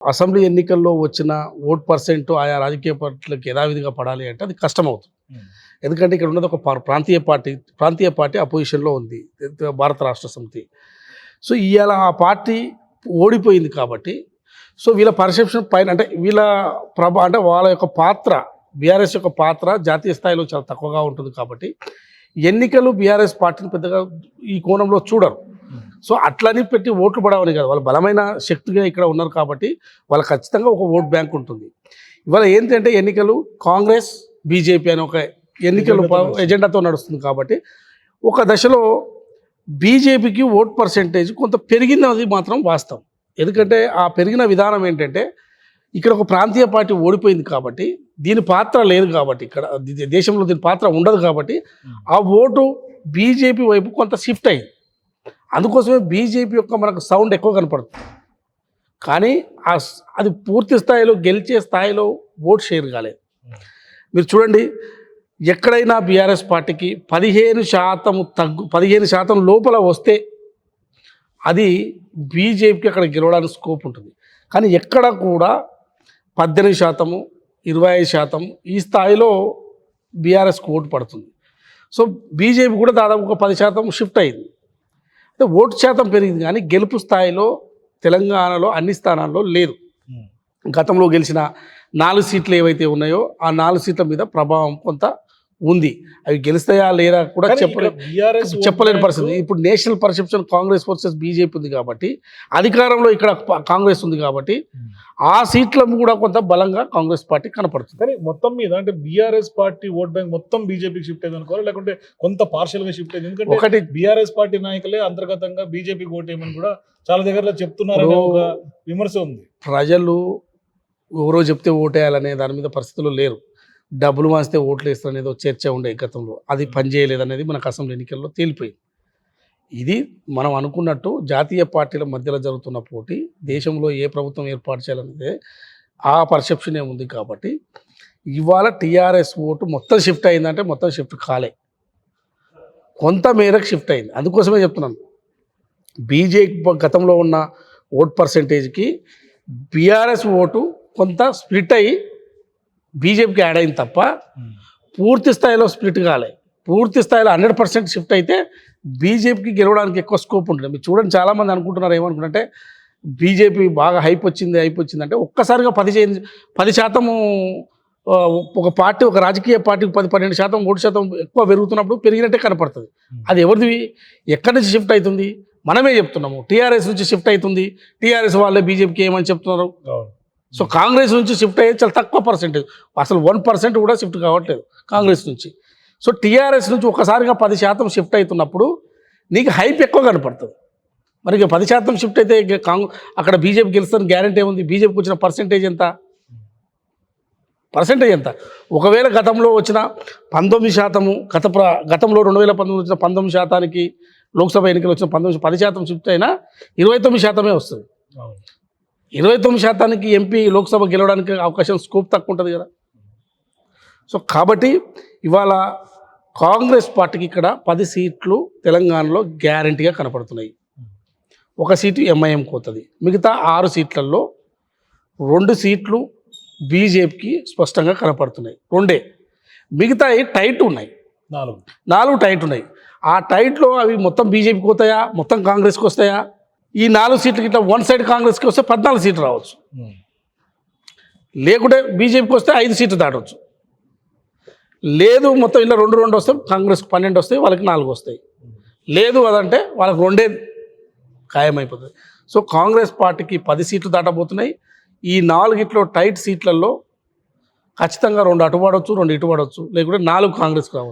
Assembly ఎన్నికల్లో వచ్చిన vote percent ఆయా రాజకీయ పార్టీలకు యథావిధిగా పడాలి అంటే అది కష్టం అవుతుంది ఎందుకంటే ఇక్కడ ఉన్నది ఒక ప్రాంతీయ పార్టీ ప్రాంతీయ పార్టీ అపోజిషన్లో ఉంది భారత రాష్ట్ర సమితి. సో ఇవాళ ఆ పార్టీ ఓడిపోయింది కాబట్టి సో వీళ్ళ పర్సెప్షన్ పైన అంటే వీళ్ళ ప్రభ అంటే వాళ్ళ యొక్క పాత్ర బీఆర్ఎస్ యొక్క పాత్ర జాతీయ స్థాయిలో చాలా తక్కువగా ఉంటుంది కాబట్టి ఎన్నికలు బీఆర్ఎస్ పార్టీని పెద్దగా ఈ కోణంలో చూడరు. సో అట్లని పెట్టి ఓట్లు పడవని కాదు. వాళ్ళు బలమైన శక్తిగా ఇక్కడ ఉన్నారు కాబట్టి వాళ్ళకి ఖచ్చితంగా ఒక ఓట్ బ్యాంక్ ఉంటుంది. ఇవాళ ఏంటంటే ఎన్నికలు కాంగ్రెస్ బీజేపీ అని ఒక ఎన్నికలు ఎజెండాతో నడుస్తుంది. కాబట్టి ఒక దశలో బీజేపీకి ఓట్ పర్సెంటేజ్ కొంత పెరిగినది మాత్రం వాస్తవం. ఎందుకంటే ఆ పెరిగిన విధానం ఏంటంటే ఇక్కడ ఒక ప్రాంతీయ పార్టీ ఓడిపోయింది కాబట్టి దీని పాత్ర లేదు కాబట్టి ఇక్కడ దేశంలో దీని పాత్ర ఉండదు కాబట్టి ఆ ఓటు బీజేపీ వైపు కొంత షిఫ్ట్ అయింది. అందుకోసమే బీజేపీ యొక్క మనకు సౌండ్ ఎక్కువ కనపడుతుంది. కానీ ఆ అది పూర్తి స్థాయిలో గెలిచే స్థాయిలో ఓట్ షేర్ కాలేదు. మీరు చూడండి ఎక్కడైనా బీఆర్ఎస్ పార్టీకి పదిహేను శాతం తగ్గు పదిహేను శాతం లోపల వస్తే అది బీజేపీకి అక్కడ గెలవడానికి స్కోప్ ఉంటుంది. కానీ ఎక్కడ కూడా పద్దెనిమిది శాతము ఇరవై ఐదు శాతం ఈ స్థాయిలో బీఆర్ఎస్కి ఓటు పడుతుంది. సో బీజేపీ కూడా దాదాపు ఒక పది శాతం షిఫ్ట్ అయింది. ఓటు శాతం పెరిగింది కానీ గెలుపు స్థాయిలో తెలంగాణలో అన్ని స్థానాల్లో లేదు. గతంలో గెలిచిన నాలుగు సీట్లు ఏవైతే ఉన్నాయో ఆ నాలుగు సీట్ల మీద ప్రభావం కొంత ఉంది. అవి గెలుస్తాయా లేదా కూడా చెప్పలేదు బీఆర్ఎస్ చెప్పలేని పరిస్థితి. ఇప్పుడు national perception Congress versus BJP ఉంది కాబట్టి అధికారంలో ఇక్కడ కాంగ్రెస్ ఉంది కాబట్టి ఆ సీట్లను కూడా కొంత బలంగా కాంగ్రెస్ పార్టీ కనపడుతుంది. కానీ మొత్తం మీద అంటే బీఆర్ఎస్ పార్టీ ఓట్ బ్యాంక్ మొత్తం బీజేపీకి షిఫ్ట్ అయింది అనుకోవాలి? లేకుంటే కొంత పార్షియల్గా షిఫ్ట్ అయింది? ఎందుకంటే ఒకటి బీఆర్ఎస్ పార్టీ నాయకులే అంతర్గతంగా బీజేపీకి ఓటేయమని కూడా చాలా దగ్గరలో ఒక విమర్శ ఉంది. ప్రజలు ఎవరో చెప్తే ఓటేయాలనే దాని మీద పరిస్థితులు లేరు. డబ్బులు వాస్తే ఓట్లు వేస్తారు అనేది చర్చ ఉండే గతంలో. అది పనిచేయలేదు అనేది మనకు అసెంబ్లీ ఎన్నికల్లో తేలిపోయింది. ఇది మనం అనుకున్నట్టు జాతీయ పార్టీల మధ్యలో జరుగుతున్న పోటీ దేశంలో ఏ ప్రభుత్వం ఏర్పాటు చేయాలనేది ఆ పర్సెప్షనే ఉంది కాబట్టి ఇవాళ టీఆర్ఎస్ ఓటు మొత్తం షిఫ్ట్ అయిందంటే మొత్తం షిఫ్ట్ కాలే. కొంత మేరకు షిఫ్ట్ అయింది. అందుకోసమే చెప్తున్నాను. బీజేపీ గతంలో ఉన్న ఓట్ పర్సెంటేజ్కి బీఆర్ఎస్ ఓటు కొంత స్ప్లిట్ అయ్యి బీజేపీకి యాడ్ అయింది తప్ప పూర్తి స్థాయిలో స్ప్లిట్ కాలే. పూర్తి స్థాయిలో హండ్రెడ్ పర్సెంట్ షిఫ్ట్ అయితే బీజేపీకి గెలవడానికి ఎక్కువ స్కోప్ ఉంటుంది. మీరు చూడండి చాలామంది అనుకుంటున్నారు ఏమనుకుంటే బీజేపీ బాగా హైప్ వచ్చింది హైప్ వచ్చింది అంటే ఒక్కసారిగా పది చే- పది శాతము ఒక పార్టీ ఒక రాజకీయ పార్టీకి పది పన్నెండు శాతం ఓటు శాతం ఎక్కువ పెరుగుతున్నప్పుడు పెరిగినట్టే కనపడుతుంది. అది ఎవరిది? ఎక్కడి నుంచి షిఫ్ట్ అవుతుంది? మనమే చెప్తున్నాము. టీఆర్ఎస్ నుంచి షిఫ్ట్ అవుతుంది. టీఆర్ఎస్ వాళ్ళే బీజేపీకి ఏమని చెప్తున్నారు? సో కాంగ్రెస్ నుంచి షిఫ్ట్ అయ్యేది చాలా తక్కువ పర్సెంటేజ్. అసలు వన్ పర్సెంట్ కూడా షిఫ్ట్ కావట్లేదు కాంగ్రెస్ నుంచి. సో టీఆర్ఎస్ నుంచి ఒకసారిగా పది శాతం షిఫ్ట్ అవుతున్నప్పుడు నీకు హైప్ ఎక్కువ కనపడుతుంది. మరి ఇక పది శాతం షిఫ్ట్ అయితే కాంగ్రెస్ అక్కడ బీజేపీ గెలుస్తుంది గ్యారంటీ ఉంది బీజేపీకి వచ్చిన పర్సెంటేజ్ ఎంత? పర్సెంటేజ్ ఎంత? ఒకవేళ గతంలో వచ్చిన పంతొమ్మిది శాతము గత ప్ర గతంలో రెండు వేల పంతొమ్మిది వచ్చిన పంతొమ్మిది శాతానికి లోక్సభ ఎన్నికలు వచ్చిన పంతొమ్మిది పది శాతం షిఫ్ట్ అయినా ఇరవై తొమ్మిది శాతమే వస్తుంది. ఇరవై తొమ్మిది శాతానికి ఎంపీ లోక్సభ గెలవడానికి అవకాశం స్కోప్ తక్కువ ఉంటుంది కదా. సో కాబట్టి ఇవాళ కాంగ్రెస్ పార్టీకి ఇక్కడ పది సీట్లు తెలంగాణలో గ్యారంటీగా కనపడుతున్నాయి. ఒక సీటు ఎంఐఎం పోతుంది మిగతా ఆరు సీట్లలో రెండు సీట్లు బీజేపీకి స్పష్టంగా కనపడుతున్నాయి. రెండే. మిగతా టైట్ ఉన్నాయి. నాలుగు. నాలుగు టైట్ ఉన్నాయి. ఆ టైట్లో అవి మొత్తం బీజేపీకి పోతాయా? మొత్తం కాంగ్రెస్కి వస్తాయా? ఈ నాలుగు సీట్లకి ఇట్లా వన్ సైడ్ కాంగ్రెస్కి వస్తే పద్నాలుగు సీట్లు రావచ్చు. లేకుంటే బీజేపీకి వస్తే ఐదు సీట్లు దాటవచ్చు లేదు మొత్తం ఇలా రెండు రెండు వస్తే కాంగ్రెస్కి పన్నెండు వస్తాయి వాళ్ళకి నాలుగు వస్తాయి. లేదు అదంటే వాళ్ళకి రెండే ఖాయమైపోతుంది సో కాంగ్రెస్ పార్టీకి పది సీట్లు దాటబోతున్నాయి. ఈ నాలుగిట్లో టైట్ సీట్లలో ఖచ్చితంగా రెండు అటు పడవచ్చు రెండు ఇటు పడవచ్చు లేకుంటే నాలుగు కాంగ్రెస్కి రావచ్చు.